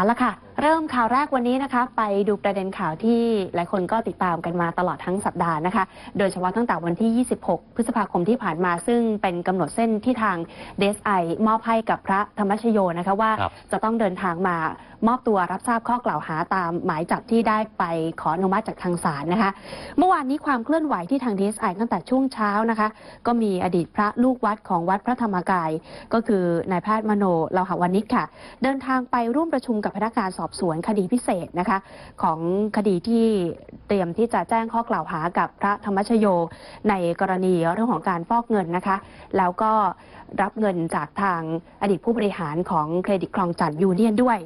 เอาละค่ะ เริ่มข่าวแรกวันนี้นะคะ ไปดูประเด็นข่าวที่หลายคนก็ติดตามกันมาตลอดทั้งสัปดาห์นะคะ โดยเฉพาะตั้งแต่วันที่ 26 พฤษภาคมที่ผ่านมา ซึ่งเป็นกำหนดเส้นที่ทางเดสไอมอบให้กับพระธรรมชโยนะคะว่าครับจะต้องเดินทางมา มอบตัวรับทราบข้อกล่าวหาตามหมายจับที่ได้ไปขออนุมัติจากทางศาลนะคะ เมื่อวานนี้ความเคลื่อนไหวที่ทาง DSI ตั้งแต่ช่วงเช้านะคะ ก็มีอดีตพระลูกวัดของวัดพระธรรมกาย ก็คือนายแพทย์มโนเลาหวานิชค่ะ เดินทางไปร่วมประชุมกับพนักงานสอบสวนคดีพิเศษนะคะ ของคดีที่เตรียมที่จะแจ้งข้อกล่าวหากับพระธรรมชโย ในกรณีเรื่องของการฟอกเงินนะคะ แล้วก็รับเงินจากทางอดีตผู้บริหารของเครดิตคลองจันทน์ยูเนียนด้วย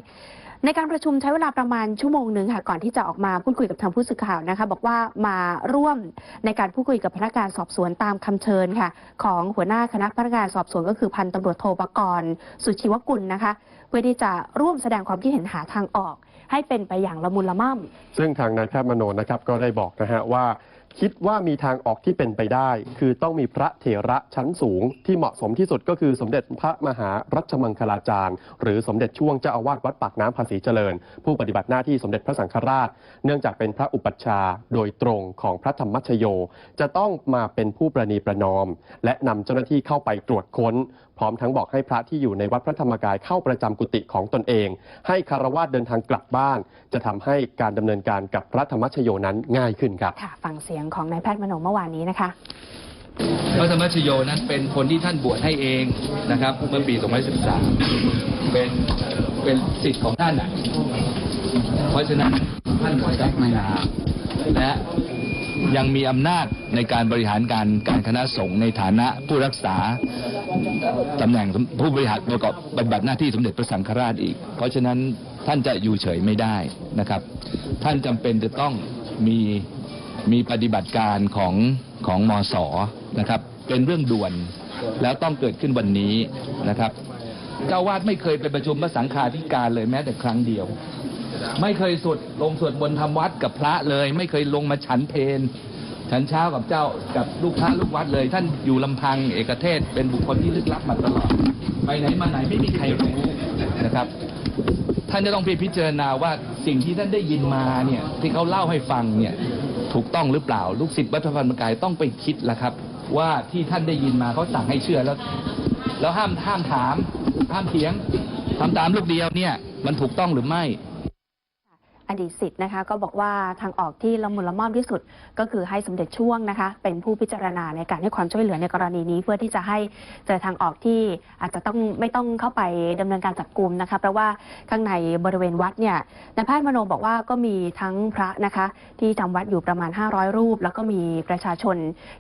ในการประชุมใช้เวลาประมาณชั่วโมงหนึ่งค่ะ ก่อนที่จะออกมาพูดคุยกับทางผู้สื่อข่าวนะคะ บอกว่ามาร่วมในการพูดคุยกับพนักงานสอบสวนตามคำเชิญค่ะ ของหัวหน้าคณะพนักงานสอบสวนก็คือพันตำรวจโทปกรณ์สุชีวกุลนะคะ เพื่อที่จะร่วมแสดงความคิดเห็นหาทางออก ให้เป็นไปอย่างละมุนละม่ำซึ่งทางนายแพทย์มโนนะครับก็ได้บอกนะฮะว่า คิดว่ามีทางออกที่เป็นไปได้ คือต้องมีพระเถระชั้นสูง ที่เหมาะสมที่สุดก็คือสมเด็จพระมหารัชมังคลาจารย์ หรือสมเด็จช่วงเจ้าอาวาสวัดปากน้ำภาษีเจริญ ผู้ปฏิบัติหน้าที่สมเด็จพระสังฆราช เนื่องจากเป็นพระอุปัชฌาย์โดยตรงของพระธรรมชโย จะต้องมาเป็นผู้ประนีประนอม และนำเจ้าหน้าที่เข้าไปตรวจค้นพร้อมทั้งบอกให้พระที่อยู่ในวัดพระธรรมกายเข้าประจำกุฏิของตนเอง ให้คารวะเดินทางกลับบ้าน จะทำให้การดำเนินการกับพระธรรมชโยนั้นง่ายขึ้นครับค่ะฟังเสียงของนายแพทย์มโนเมื่อวานนี้นะคะพระธรรมชโยนั้นเป็นคนที่ท่านบวชให้เองนะครับเมื่อปี2013เป็นเป็นสิทธิ์ของท่านอะเพราะฉะนั้นท่านบวชได้ไม่นานและ ยังมีอำนาจในการบริหารการการคณะสงฆ์ในฐานะผู้รักษาตำแหน่งผู้บริหารประกอบปฏิบัติหน้าที่สมเด็จพระสังฆราชอีก เพราะฉะนั้นท่านจะอยู่เฉยไม่ได้นะครับ ท่านจำเป็นจะต้องมีมีปฏิบัติการของของมศนะครับ เป็นเรื่องด่วนแล้วต้องเกิดขึ้นวันนี้นะครับ เจ้าวาดไม่เคยไปประชุมพระสังฆาธิการเลยแม้แต่ครั้งเดียว ไม่เคยสวดลงสวดมนต์ทำวัดกับพระเลย ไม่เคยลงมาฉันเพนฉันเช้ากับเจ้ากับลูกพระลูกวัดเลย ท่านอยู่ลำพังเอกเทศเป็นบุคคลที่ลึกลับมาตลอด ไปไหนมาไหนไม่มีใครรู้นะครับ ท่านจะต้องไปพิจารณาว่าสิ่งที่ท่านได้ยินมาเนี่ยที่เขาเล่าให้ฟังเนี่ยถูกต้องหรือเปล่า ลูกศิษย์วัดพระธรรมกายต้องไปคิดแล้วครับ ว่าที่ท่านได้ยินมาเขาสั่งให้เชื่อแล้ว แล้วห้ามห้ามถามห้ามเถียงทำตามลูกเดียวเนี่ย มันถูกต้องหรือไม่ อดีตสิทธิ์นะคะ ก็บอกว่าทางออกที่ละมุนละม่อมที่สุด ก็คือให้สมเด็จช่วงนะคะ เป็นผู้พิจารณาในการให้ความช่วยเหลือในกรณีนี้ เพื่อที่จะให้เจอทางออกที่อาจจะต้องไม่ต้องเข้าไปดำเนินการจับกลุ่มนะคะเพราะว่าข้างในบริเวณวัดเนี่ยนายแพทย์มโนบอกว่าก็มีทั้งพระนะคะ ที่จำวัดอยู่ประมาณ 500 รูป แล้วก็มีประชาชน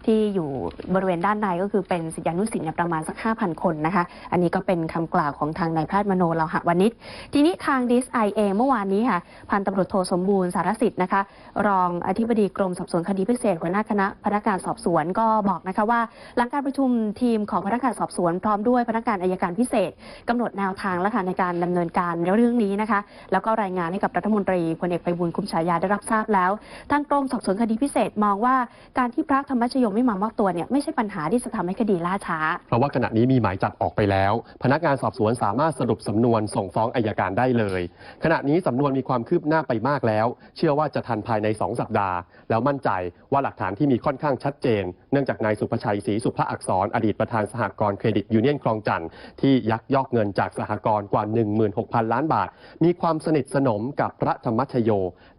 ที่อยู่บริเวณด้านในก็คือเป็นศิษยานุศิษย์ประมาณสัก 5,000 คนนะคะ อันนี้ก็เป็นคำกล่าวของทางนายแพทย์มโนเลาหะวานิชทีนี้ทางดีสไอเองเมื่อวานนี้ค่ะพันตำรวจโทสมบูรณ์สารสิทธิ์นะคะ รองอธิบดีกรมสอบสวนคดีพิเศษหัวหน้าคณะพนักงานสอบสวนก็บอกนะคะว่า หลังการประชุมทีมของพนักงานสอบสวน พร้อมด้วยพนักงานอายการพิเศษกำหนดแนวทางและค่ะในการดำเนินการเรื่องนี้นะคะ แล้วก็รายงานให้กับรัฐมนตรีพลเอกไพบูลย์คุ้มฉายาได้รับทราบแล้วทางกรมสอบสวนคดีพิเศษมองว่าการที่พระธรรมชโยไม่มามอบตัวเนี่ยไม่ใช่ปัญหาที่จะทำให้คดีล่าช้า เพราะว่าขณะนี้มีหมายจับออกไปแล้ว พนักงานสอบสวนสามารถสรุปสำนวนส่งฟ้องอายการได้เลย ขณะนี้สำนวนมีความคืบหน้าไปมากแล้ว เชื่อว่าจะทันภายใน 2 สัปดาห์ แล้วมั่นใจว่าหลักฐานที่มีค่อนข้างชัดเจน เนื่องจากนายสุภชัยศรีสุภอักษรอดีตประธานสหกรณ์เครดิตยูเนียนคลองจันทร์ที่ยักยอกเงินจากสหกรณ์กว่า 16,000 ล้านบาท มีความสนิทสนมกับพระธรรมชโย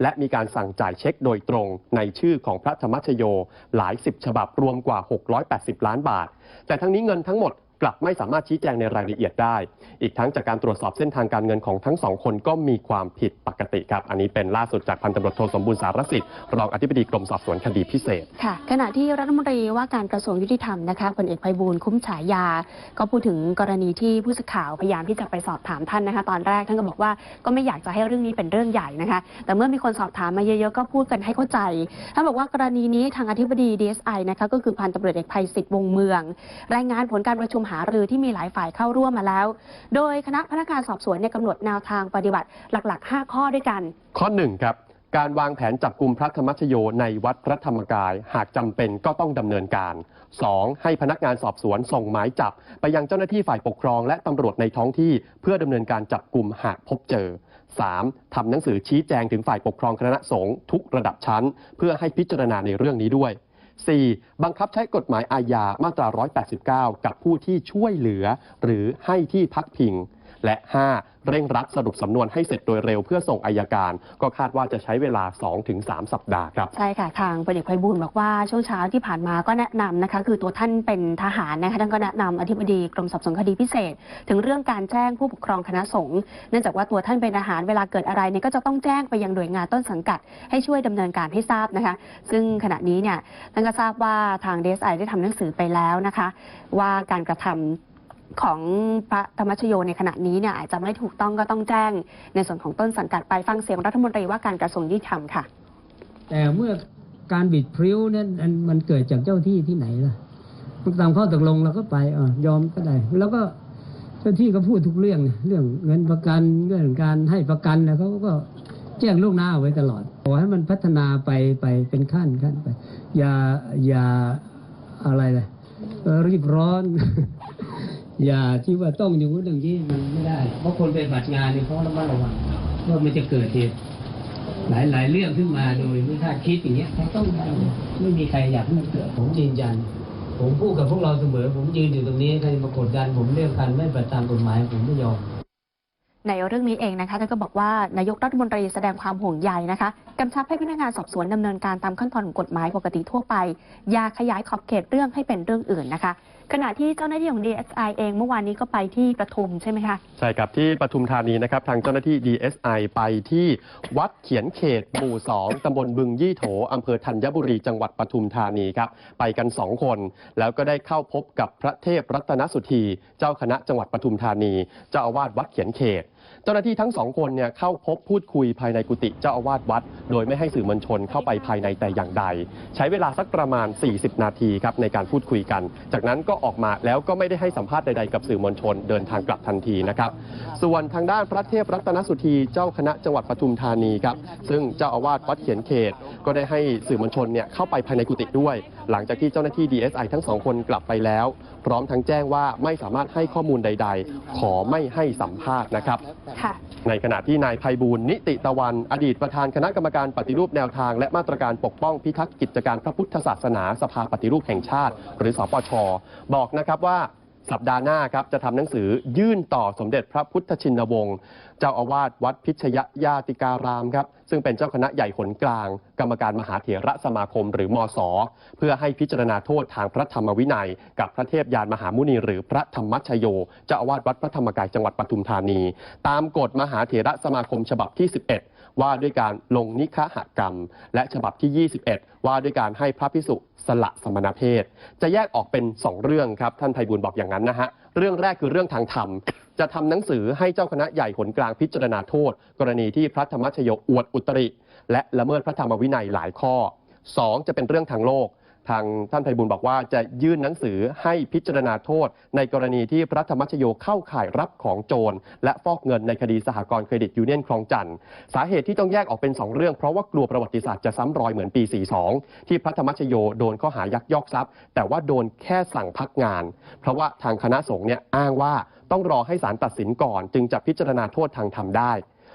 และมีการสั่งจ่ายเช็คโดยตรงในชื่อของพระธรรมชโย หลายสิบฉบับรวมกว่า 680 ล้านบาท แต่ทั้งนี้เงินทั้งหมด กลับไม่สามารถชี้แจงในรายละเอียดได้ อีกทั้งจากการตรวจสอบเส้นทางการเงินของทั้งสองคนก็มีความผิดปกติครับ อันนี้เป็นล่าสุดจากพันตำรวจโทสมบูรณ์สารสิทธิ์รองอธิบดีกรมสอบสวนคดีพิเศษ ค่ะ ขณะที่รัฐมนตรีว่าการกระทรวงยุติธรรมนะคะพลเอกไพบูลย์คุ้มฉายา ก็พูดถึงกรณีที่ผู้สื่อข่าวพยายามที่จะไปสอบถามท่านนะคะ ตอนแรกท่านก็บอกว่าก็ไม่อยากจะให้เรื่องนี้เป็นเรื่องใหญ่นะคะ แต่เมื่อมีคนสอบถามมาเยอะๆก็พูดกันให้เข้าใจท่านบอกว่ากรณีนี้ทางอธิบดี DSI นะคะก็คือพันตำรวจเอกภัยศิษฐ์วงเมือง รายงานผลการประชุมหารือที่มีหลายฝ่ายเข้าร่วมมาแล้ว โดยคณะพนักงานสอบสวนกำหนดแนวทางปฏิบัติหลัก ๆ 5 ข้อด้วยกัน ข้อหนึ่งครับการวางแผนจับกลุ่มพระธรรมชโยในวัดพระธรรมกาย หากจำเป็นก็ต้องดำเนินการ 2. ให้พนักงานสอบสวนส่งหมายจับ ไปยังเจ้าหน้าที่ฝ่ายปกครองและตำรวจในท้องที่ เพื่อดำเนินการจับกลุ่มหากพบเจอ 3. ทำหนังสือชี้แจงถึงฝ่ายปกครองคณะสงฆ์ทุกระดับชั้น เพื่อให้พิจารณาในเรื่องนี้ด้วย 4. บังคับใช้กฎหมายอาญามาตรา 189 กับผู้ที่ช่วยเหลือ หรือให้ที่พักพิง และ 5. เร่งรัดสรุปสำนวนให้เสร็จโดยเร็วเพื่อส่งอายการ ก็คาดว่าจะใช้เวลา 2-3 สัปดาห์ครับ ใช่ค่ะ ทางพลเอกไพบูลย์บอกว่าช่วงเช้าที่ผ่านมาก็แนะนำนะคะ คือตัวท่านเป็นทหารนะคะท่านก็แนะนำอธิบดีกรมสอบสวนคดีพิเศษ ถึงเรื่องการแจ้งผู้ปกครองคณะสงฆ์เนื่องจากว่าตัวท่านเป็นทหารเวลาเกิดอะไรเนี่ยก็จะต้องแจ้งไปยังหน่วยงานต้นสังกัด ให้ช่วยดำเนินการให้ทราบนะคะ ซึ่งขณะนี้เนี่ยท่านก็ทราบว่าทางเอสไอได้ทำหนังสือไปแล้วนะคะ ว่าการกระทำ ของพระธรรมชโยในขณะนี้เนี่ยอาจจะไม่ถูกต้องก็ต้องแจ้ง ในส่วนของต้นสังกัดไปฟังเสียงรัฐมนตรีว่าการกระทรวงยุติธรรมค่ะ แต่เมื่อการบิดพริ้วเนี่ยมันเกิดจากเจ้าที่ที่ไหนล่ะตามข้อตกลงเราก็ไปออยอมก็ได้ แล้วก็เจ้าที่ก็พูดทุกเรื่องเรื่องเงินประกันเรื่องการให้ประกันนะเขาก็แจ้งลูกหน้าเอาไว้ตลอดขอให้มันพัฒนาไปไปเป็นขั้นขั้นไป อย่าอย่าอะไรเลยเอ่อรีบร้อน อย่าที่ว่าต้องอย่างนู้นอย่างนี้มันไม่ได้เพราะคนไปบัตรงานเนี่ยเขาระมัดระวังว่ามันจะเกิดเหตุหลายหลายเรื่องขึ้นมาโดยไม่คาดคิดอย่างเงี้ยต้องไม่มีใครอยากให้มันเกิดผมยืนยัน ผมพูดกับพวกเราเสมอ ผมยืนอยู่ตรงนี้ใครมากดดัน ผมเรื่องการไม่ปฏิบัติตามกฎหมายผมไม่ยอมในเรื่องนี้เองนะคะท่านก็บอกว่านายกรัฐมนตรีแสดงความห่วงใยนะคะกำชับให้พนักงานสอบสวนดำเนินการตามขั้นตอนของกฎหมายปกติทั่วไป อย่าขยายขอบเขตเรื่องให้เป็นเรื่องอื่นนะคะ ขณะที่เจ้าหน้าที่ของ DSI เองเมื่อวานนี้ก็ไปที่ปทุมใช่ไหมคะ ใช่ครับ ที่ปทุมธานีนะครับ ทางเจ้าหน้าที่ DSI ไปที่วัดเขียนเขตหมู่ 2 ตำบลบึงยี่โถอำเภอธัญบุรีจังหวัดปทุมธานีครับ ไปกัน 2 คน แล้วก็ได้เข้าพบกับพระเทพรัตนสุธี เจ้าคณะจังหวัดปทุมธานี เจ้าอาวาสวัดเขียนเขตเจ้าหน้าที่ทั้งสองคนเนี่ยเข้าพบพูดคุยภายในกุฏิเจ้าอาวาสวัด โดยไม่ให้สื่อมวลชนเข้าไปภายในแต่อย่างใด ใช้เวลาสักประมาณ 40 นาทีครับในการพูดคุยกัน จากนั้นก็ออกมาแล้วก็ไม่ได้ให้สัมภาษณ์ใดๆกับสื่อมวลชนเดินทางกลับทันทีนะครับ ส่วนทางด้านพระเทพรัตนสุธีเจ้าคณะจังหวัดปทุมธานีครับซึ่งเจ้าอาวาสวัดเขียนเขต ก็ได้ให้สื่อมวลชนเนี่ยเข้าไปภายในกุฏิด้วย หลังจากที่เจ้าหน้าที่ DSI ทั้งสองคนกลับไปแล้ว พร้อมทั้งแจ้งว่าไม่สามารถให้ข้อมูลใด ๆ ขอไม่ให้สัมภาษณ์นะครับ ค่ะ ในขณะที่นายภัยบูลย์นิติตะวัน อดีตประธานคณะกรรมการปฏิรูปแนวทาง และมาตรการปกป้องพิทักษ์กิจการพระพุทธศาสนาสภาปฏิรูปแห่งชาติ หรือสปช บอกนะครับว่าสัปดาห์หน้าครับจะทำหนังสือยื่นต่อสมเด็จพระพุทธชินวงศ์เจ้าอาวาสวัดพิชยญาติการามครับ ซึ่งเป็นเจ้าคณะใหญ่หนกลาง กรรมการมหาเถระสมาคมหรือมศ เพื่อให้พิจารณาโทษทางพระธรรมวินัย กับพระเทพยานมหามุนี หรือพระธรรมชโยเจ้าอาวาสวัดพระธรรมกายจังหวัดปทุมธานี ตามกฎมหาเถระสมาคมฉบับที่ 11 ว่าด้วยการลงนิคหกรรม และฉบับที่ 21 ว่าด้วยการให้พระพิสุสละสมณเพศ จะแยกออกเป็น 2 เรื่องครับ ท่านไพบูลย์บอกอย่างนั้นนะฮะ เรื่องแรกคือเรื่องทางธรรม จะทำหนังสือให้เจ้าคณะใหญ่หนกลางพิจารณาโทษ กรณีที่พระธรรมชโยอวดอุตริ และละเมิดพระธรรมวินัยหลายข้อ 2 จะเป็นเรื่องทางโลก ทางท่านไพบูลย์บอกว่าจะยื่นหนังสือให้พิจารณาโทษ ในกรณีที่พระธรรมชโยเข้าข่ายรับของโจร และฟอกเงินในคดีสหกรณ์เครดิตยูเนียนคลองจันทร์สาเหตุที่ต้องแยกออกเป็น 2 เรื่องเพราะว่ากลัวประวัติศาสตร์จะซ้ำรอยเหมือนปี 42 ที่พระธรรมชโยโดนข้อหายักยอกทรัพย์ แต่ว่าโดนแค่สั่งพักงาน เพราะว่าทางคณะสงฆ์เนี่ยอ้างว่าต้องรอให้ศาลตัดสินก่อน จึงจะพิจารณาโทษทางธรรมได้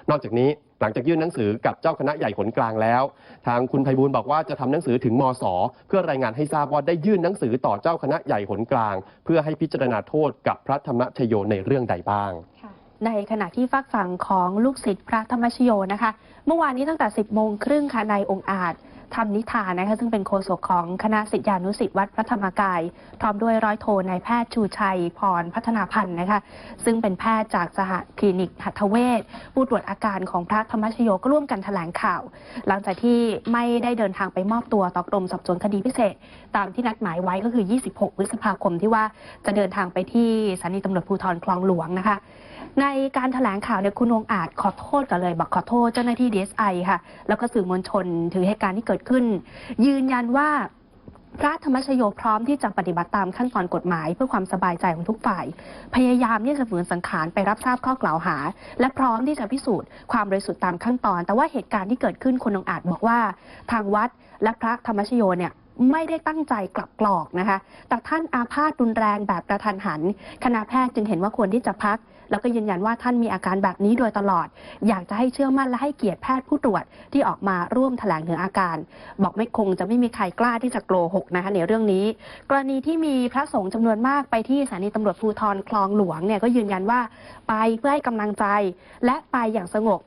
นอกจากนี้ หลังจากยื่นหนังสือกับเจ้าคณะใหญ่ขนกลางแล้ว ทางคุณไพบูลย์บอกว่าจะทำหนังสือถึงมศเพื่อรายงานให้ทราบว่าได้ยื่นหนังสือต่อเจ้าคณะใหญ่ขนกลาง เพื่อให้พิจารณาโทษกับพระธรรมชโยในเรื่องใดบ้างในขณะที่ฝากฝั่งของลูกศิษย์พระธรรมชโยนะคะ เมื่อวานนี้ตั้งแต่ 10 โมงครึ่งค่ะนายองค์อาจ ธรรมนิทานนะคะซึ่งเป็นโฆษกของคณะศิษยานุศิษย์วัดพระธรรมกาย พร้อมด้วยร้อยโทนายแพทย์ชูชัยพรพัฒนาพันธ์นะคะซึ่งเป็นแพทย์จากสหคลินิกหัตถเวชผู้ตรวจอาการของพระธรรมชโยก็ร่วมกันแถลงข่าว หลังจากที่ไม่ได้เดินทางไปมอบตัวต่อกรมสอบสวนคดีพิเศษ ตามที่นัดหมายไว้ก็คือ 26 พฤษภาคมที่ว่าจะเดินทางไปที่สถานีตำรวจภูธรคลองหลวงนะคะ ในการถแถลงข่าวเนี่ยคุณองอาจขอโทษกันเลยบอกขอโทษเจ้าหน้าที่ DSI ค่ะ แล้วก็สื่อมวลชนถึงเหตุการณ์ที่เกิดขึ้น ยืนยันว่าพระธรรมชโยพร้อมที่จะปฏิบัติตามขั้นตอนกฎหมาย เพื่อความสบายใจของทุกฝ่าย พยายามที่จะฝืนสังขารไปรับทราบข้อกล่าวหา และพร้อมที่จะพิสูจน์ความบริสุทธิ์ตามขั้นตอน แต่ว่าเหตุการณ์ที่เกิดขึ้นคุณองอาจบอกว่า ทางวัดและพระธรรมชโยเนี่ย ไม่ได้ตั้งใจกลับกรอกนะคะ แต่ท่านอาพาธรุนแรงแบบกระทันหัน คณะแพทย์จึงเห็นว่าควรที่จะพัก แล้วก็ยืนยันว่าท่านมีอาการแบบนี้โดยตลอด อยากจะให้เชื่อมั่นและให้เกียรติแพทย์ผู้ตรวจที่ออกมาร่วมแถลงถึงอาการ บอกไม่คงจะไม่มีใครกล้าที่จะโกหกนะคะในเรื่องนี้ กรณีที่มีพระสงฆ์จำนวนมากไปที่สถานีตำรวจภูธรคลองหลวงเนี่ยก็ยืนยันว่าไปเพื่อให้กำลังใจ และไปอย่างสงบ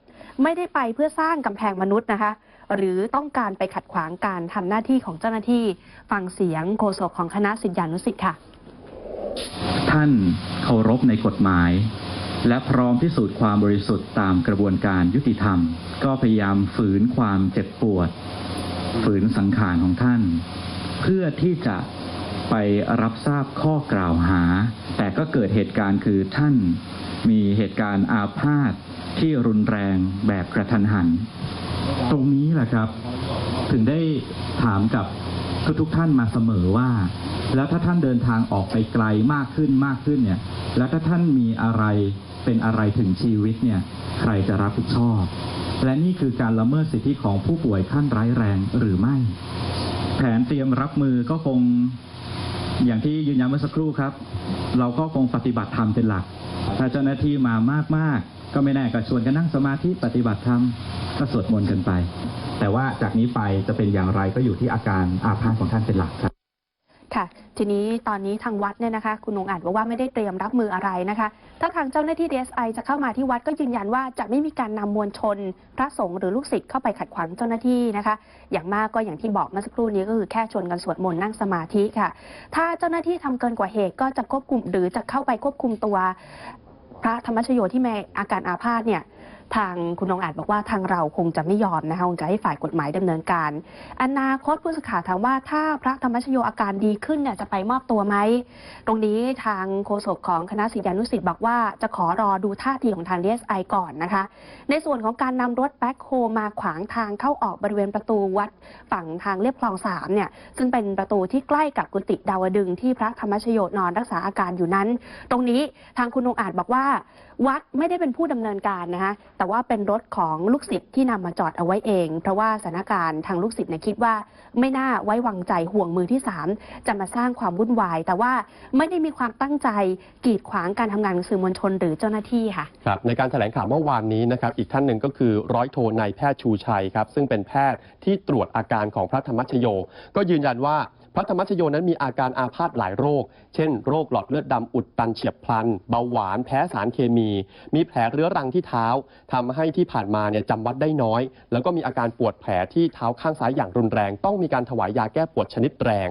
ไม่ได้ไปเพื่อสร้างกำแพงมนุษย์นะคะ หรือต้องการไปขัดขวางการทำหน้าที่ของเจ้าหน้าที่ฟังเสียงโฆษกของคณะสิทธิานุสิทธิ์ค่ะ ท่านเคารพในกฎหมาย และพร้อมพิสูจน์ความบริสุทธิ์ตามกระบวนการยุติธรรม ก็พยายามฝืนความเจ็บปวด ฝืนสังขารของท่าน เพื่อที่จะไปรับทราบข้อกล่าวหา แต่ก็เกิดเหตุการณ์คือท่านมีเหตุการณ์อาพาธที่รุนแรงแบบกระทันหัน ตรงนี้แหละครับ ถึงได้ถามกับทุกๆท่านมาเสมอว่า แล้วถ้าท่านเดินทางออกไปไกลมากขึ้นมากขึ้นเนี่ย แล้วถ้าท่านมีอะไรเป็นอะไรถึงชีวิตเนี่ย ใครจะรับผิดชอบ และนี่คือการละเมิดสิทธิของผู้ป่วยขั้นร้ายแรงหรือไม่ แผนเตรียมรับมือก็คงอย่างที่ยืนยันเมื่อสักครู่ครับ เราก็คงปฏิบัติธรรมเป็นหลัก ถ้าเจ้าหน้าที่มามากๆ ก็ไม่แน่ก็ชวนกันนั่งสมาธิปฏิบัติธรรมก็สวดมนต์กันไป แต่ว่าจากนี้ไปจะเป็นอย่างไรก็อยู่ที่อาการอาภาษของท่านเป็นหลักครับค่ะทีนี้ตอนนี้ทางวัดเนี่ยนะคะ คุณนงอาจบอกว่าไม่ได้เตรียมรับมืออะไรนะคะถ้าทางเจ้าหน้าที่ DSI จะเข้ามาที่วัดก็ยืนยันว่าจะไม่มีการนำมวลชน พระสงฆ์หรือลูกศิษย์เข้าไปขัดขวางเจ้าหน้าที่นะคะ อย่างมากก็อย่างที่บอกเมื่อสักครู่นี้ก็คือแค่ชวนกันสวดมนต์นั่งสมาธิค่ะ ถ้าเจ้าหน้าที่ทำเกินกว่าเหตุก็จะควบคุมหรือจะเข้าไปควบคุมตัว พระธรรมชโยที่มีอาการอาภาธเนี่ย ทางคุณนงอาจบอกว่าทางเราคงจะไม่ยอมนะคะคงจะให้ฝ่ายกฎหมายดำเนินการ อนาคตผู้สื่อข่าวถามว่าถ้าพระธรรมชโยอาการดีขึ้นเนี่ยจะไปมอบตัวไหม ตรงนี้ทางโฆษกของคณะศิษยานุศิษย์บอกว่าจะขอรอดูท่าทีของทาง DSI ก่อนนะคะ ในส่วนของการนำรถแบ็คโฮมาขวางทางเข้าออกบริเวณประตูวัดฝั่งทางเรียบคลองสามเนี่ยซึ่งเป็นประตูที่ใกล้กับกุฏิดาวดึงที่พระธรรมชโยนอนรักษาอาการอยู่นั้น ตรงนี้ทางคุณนงอาจบอกว่า วัดไม่ได้เป็นผู้ดำเนินการนะคะแต่ว่าเป็นรถของลูกศิษย์ที่นำมาจอดเอาไว้เอง เพราะว่าสถานการณ์ทางลูกศิษย์เนี่ยคิดว่า ไม่น่าไว้วางใจห่วงมือที่ 3 จะมาสร้างความวุ่นวาย แต่ว่าไม่ได้มีความตั้งใจกีดขวางการทำงานของสื่อมวลชนหรือเจ้าหน้าที่ค่ะ ครับในการแถลงข่าวเมื่อวานนี้นะครับอีกท่านหนึ่งก็คือร้อยโทนายแพทย์ชูชัยครับซึ่งเป็นแพทย์ที่ตรวจอาการของพระธรรมชโย ก็ยืนยันว่า พระธรรมชโยนั้นมีอาการอาพาธหลายโรค เช่น โรคหลอดเลือดดำอุดตันเฉียบพลัน เบาหวาน แพ้สารเคมี มีแผลเรื้อรังที่เท้าทำให้ที่ผ่านมาเนี่ยจำวัดได้น้อย แล้วก็มีอาการปวดแผลที่เท้าข้างซ้ายอย่างรุนแรง ต้องมีการถวายยาแก้ปวดชนิดแรง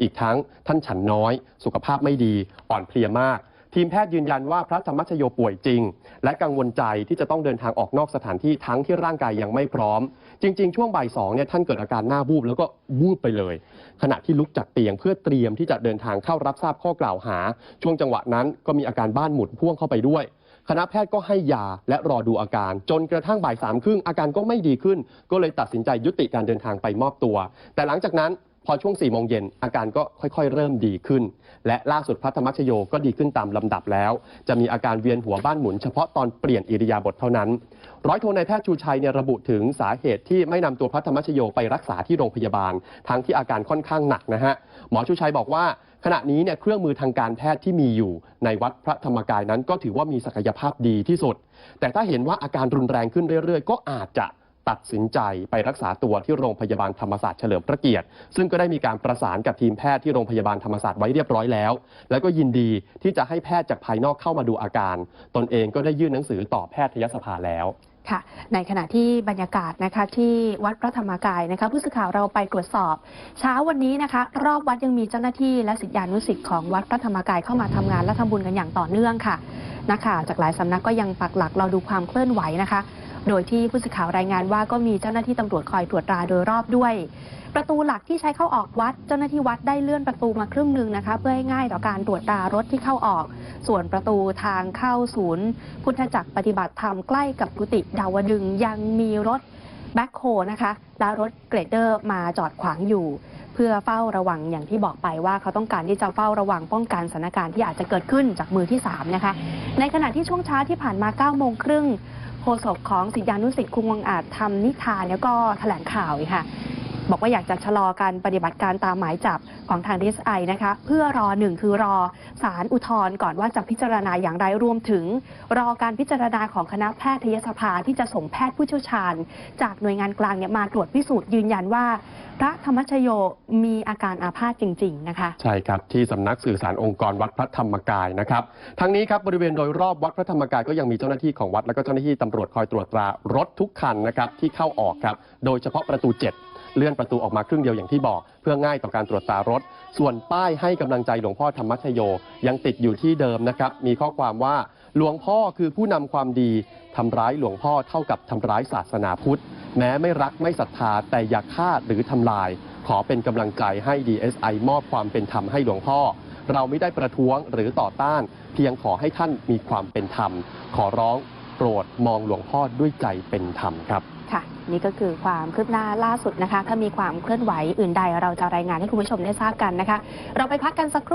อีกทั้งท่านฉันน้อย สุขภาพไม่ดี อ่อนเพลียมาก ทีมแพทย์ยืนยันว่าพระธรรมชโยป่วยจริง และกังวลใจที่จะต้องเดินทางออกนอกสถานที่ทั้งที่ร่างกายยังไม่พร้อม จริง ๆ ช่วงบ่ายสองเนี่ยท่านเกิดอาการหน้าบูบแล้วก็วูบไปเลย ขณะที่ลุกจากเตียงเพื่อเตรียมที่จะเดินทางเข้ารับทราบข้อกล่าวหา ช่วงจังหวะนั้นก็มีอาการบ้านหมุนพ่วงเข้าไปด้วยคณะแพทย์ก็ให้ยาและรอดูอาการ จนกระทั่งบ่ายสามครึ่งอาการก็ไม่ดีขึ้น ก็เลยตัดสินใจยุติการเดินทางไปมอบตัว แต่หลังจากนั้น พอช่วง4ี่โมงเย็นอาการก็ค่อยๆ เริ่มดีขึ้น และล่าสุดพระธรรมชโยก็ดีขึ้นตามลำดับแล้ว จะมีอาการเวียนหัวบ้านหมุนเฉพาะตอนเปลี่ยนอิริยาบถเท่านั้น ร้อยโทนายแพทย์ชูชัยเนี่ยระบุถึงสาเหตุที่ไม่นำตัวพระธรรมชโยไปรักษาที่โรงพยาบาล ทั้งที่อาการค่อนข้างหนักนะฮะหมอชูชัยบอกว่าขณะนี้เนี่ยเครื่องมือทางการแพทย์ที่มีอยู่ ในวัดพระธรรมกายนั้นก็ถือว่ามีศักยภาพดีที่สุด แต่ถ้าเห็นว่าอาการรุนแรงขึ้นเรื่อยๆ ก็อาจจะ ตัดสินใจไปรักษาตัวที่โรงพยาบาลธรรมศาสตร์เฉลิมพระเกียรติ ซึ่งก็ได้มีการประสานกับทีมแพทย์ที่โรงพยาบาลธรรมศาสตร์ไว้เรียบร้อยแล้ว แล้วก็ยินดีที่จะให้แพทย์จากภายนอกเข้ามาดูอาการ ตนเองก็ได้ยื่นหนังสือต่อแพทยสภาแล้วค่ะในขณะที่บรรยากาศนะคะที่วัดพระธรรมกายนะคะผู้สื่อข่าวเราไปตรวจสอบ เช้าวันนี้นะคะ รอบวัดยังมีเจ้าหน้าที่และศิษยานุศิษย์ของวัดพระธรรมกายเข้ามาทำงานและทำบุญกันอย่างต่อเนื่องค่ะนักข่าวจากหลายสำนักก็ยังปักหลักเราดูความเคลื่อนไหวนะคะ โดยที่ผู้สื่อข่าวรายงานว่าก็มีเจ้าหน้าที่ตำรวจคอยตรวจตราโดยรอบด้วย ประตูหลักที่ใช้เข้าออกวัด เจ้าหน้าที่วัดได้เลื่อนประตูมาครึ่งหนึ่งนะคะ เพื่อให้ง่ายต่อการตรวจตรารถที่เข้าออก ส่วนประตูทางเข้าศูนย์ พุทธจักรปฏิบัติธรรมใกล้กับกุฏิดาวดึงยังมีรถแบ็คโฮนะคะและรถเกรดเดอร์มาจอดขวางอยู่ เพื่อเฝ้าระวังอย่างที่บอกไปว่าเขาต้องการที่จะเฝ้าระวังป้องกันสถานการณ์ที่อาจจะเกิดขึ้นจากมือที่3นะคะในขณะที่ช่วงเช้าที่ผ่านมา9โมงครึ่ง โฆษกของศิษยานุศิษย์คุงวังอาจทำนิทานแล้วก็แถลงข่าวค่ะ บอกว่าอยากจะชะลอการปฏิบัติการตามหมายจับของทางดีไอนะคะเพื่อรอหนึ่งคือรอสารอุทธรณ์ก่อนว่าจะพิจารณาอย่างไรรวมถึง รอการพิจารณาของคณะแพทยสภาที่จะส่งแพทย์ผู้เชี่ยวชาญ จากหน่วยงานกลางเนี่ยมาตรวจพิสูจน์ยืนยันว่า พระธรรมชโยมีอาการอาภาษจริง ๆ นะคะ ใช่ครับ ที่สำนักสื่อสารองค์กรวัดพระธรรมกายนะครับทั้งนี้ครับบริเวณโดยรอบวัดพระธรรมกายก็ยังมีเจ้าหน้าที่ของวัดและก็เจ้าหน้าที่ตำรวจคอยตรวจตรารถทุกคันนะครับที่เข้าออกครับโดยเฉพาะประตู 7 เลื่อนประตูออกมาครึ่งเดียวอย่างที่บอก เพื่อง่ายต่อการตรวจตารถ ส่วนป้ายให้กำลังใจหลวงพ่อธรรมชโยยังติดอยู่ที่เดิมนะครับ มีข้อความว่าหลวงพ่อคือผู้นำความดีทำร้ายหลวงพ่อเท่ากับทำร้ายศาสนาพุทธ แม้ไม่รักไม่ศรัทธาแต่อย่าฆ่าหรือทำลาย ขอเป็นกำลังใจให้ DSI มอบความเป็นธรรมให้หลวงพ่อ เราไม่ได้ประท้วงหรือต่อต้าน เพียงขอให้ท่านมีความเป็นธรรม ขอร้องโปรดมองหลวงพ่อด้วยใจเป็นธรรมครับ นี่ก็คือความคืบหน้าล่าสุดนะคะ ถ้ามีความเคลื่อนไหวอื่นใดเราจะรายงานให้คุณผู้ชมได้ทราบกันนะคะ เราไปพักกันสักครู่